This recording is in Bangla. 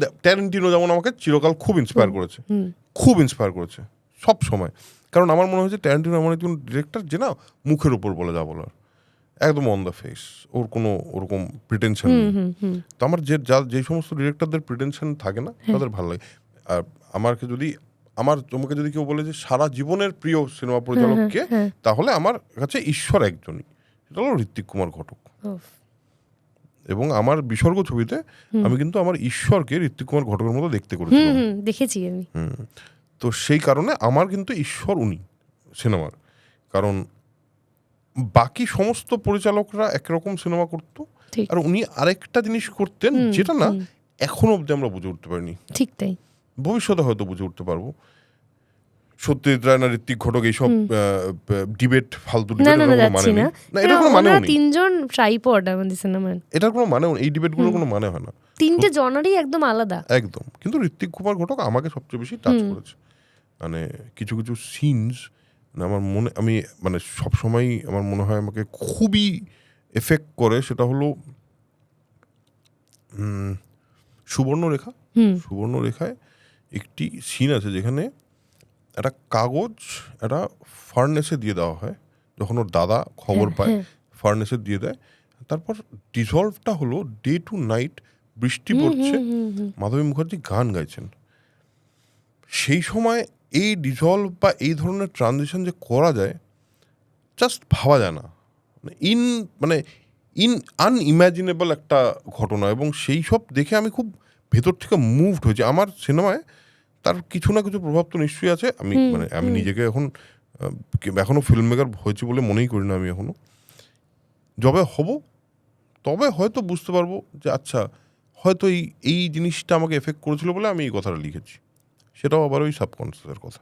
ট্যারেন্টিনো যেমন আমাকে চিরকাল খুব ইন্সপায়ার করেছে। খুব ইন্সপায়ার করেছে। সব সময়। কারণ আমার মনে হয়েছে ট্যারেন্টিনো এমন একজন ডিরেক্টর যে না মুখের উপর বলে যা বলার। একদম অন দ্য ফেস ওর কোনো ওরকম প্রিটেনশন তো আমার যে যা যে সমস্ত ডিরেক্টরদের প্রিটেনশন থাকে না তাদের ভালো লাগে। আর আমাকে যদি আমার তোমাকে যদি কেউ বলে যে সারা জীবনের প্রিয় সিনেমা পরিচালককে হ্যাঁ। তাহলে আমার কাছে ঈশ্বর একজনই। সেটা হলো ঋত্বিক কুমার ঘটক। এবং আমার বিসর্গ ছবিতে আমি কিন্তু আমার ঈশ্বরকে ঋত্বিক কুমার ঘটকের মতো দেখতে হুম দেখেছি আমি। তো সেই কারণে আমার কিন্তু ঈশ্বর উনি সিনেমার। কারণ বাকি সমস্ত পরিচালকরা একরকম সিনেমা করতো। আর উনি আরেকটা জিনিস করতেন যেটা না এখনও অব্দি আমরা বুঝে উঠতে পারিনি। ঠিক তাই। ভবিষ্যতে হয়তো বুঝে উঠতে পারব। সত্যজিৎ রায় না ঋত্বিক ঘটক এইসব ডিবেট ফালতু ডিবেট না না কোনো মানে নেই। না কোনো তিনজন ট্রাইপড আমাদের সিনেমার এটার কোনো নেই এই ডিবেটগুলোর কোনো মানে হয় না। তিনটে জনারই একদম আলাদা। একদম। কিন্তু ঋত্বিক কুমার ঘটক আমাকে সবচেয়ে বেশি টাচ করেছে। মানে কিছু কিছু সিনস আমার মনে আমি মানে সবসময় আমার মনে হয় আমাকে খুবই এফেক্ট করে সেটা হলো সুবর্ণরেখা। হুম। সুবর্ণরেখায় একটি সিন আছে যেখানে একটা কাগজ একটা ফার্নেসে দিয়ে দেওয়া হয়। যখন ওর দাদা খবর হ্যাঁ, পায় হ্যাঁ। ফার্নেসে দিয়ে দেয়। তারপর ডিজলভটা হলো ডে টু নাইট বৃষ্টি পড়ছে। মাধবী মুখার্জি গান গাইছেন। সেই সময় এই ডিজলভ বা এই ধরনের ট্রানজিশন যে করা যায় জাস্ট ভাবা যায় না। ইন মানে ইন আনইম্যাজিনেবল একটা ঘটনা এবং সেই সব দেখে আমি খুব ভেতর থেকে মুভড হয়েছি। আমার সিনেমায় তার কিছু না কিছু প্রভাব তো নিশ্চয়ই আছে। আমি মানে আমি নিজেকে এখন এখনও ফিল্ম মেকার হয়েছি বলে মনেই করি না আমি এখনও। যবে হব তবে হয়তো বুঝতে পারব যে আচ্ছা হয়তো এই এই জিনিসটা আমাকে এফেক্ট করেছিল বলে আমি এই কথাটা লিখেছি। সেটাও আবার ওই সাবকনসিয়াসের কথা।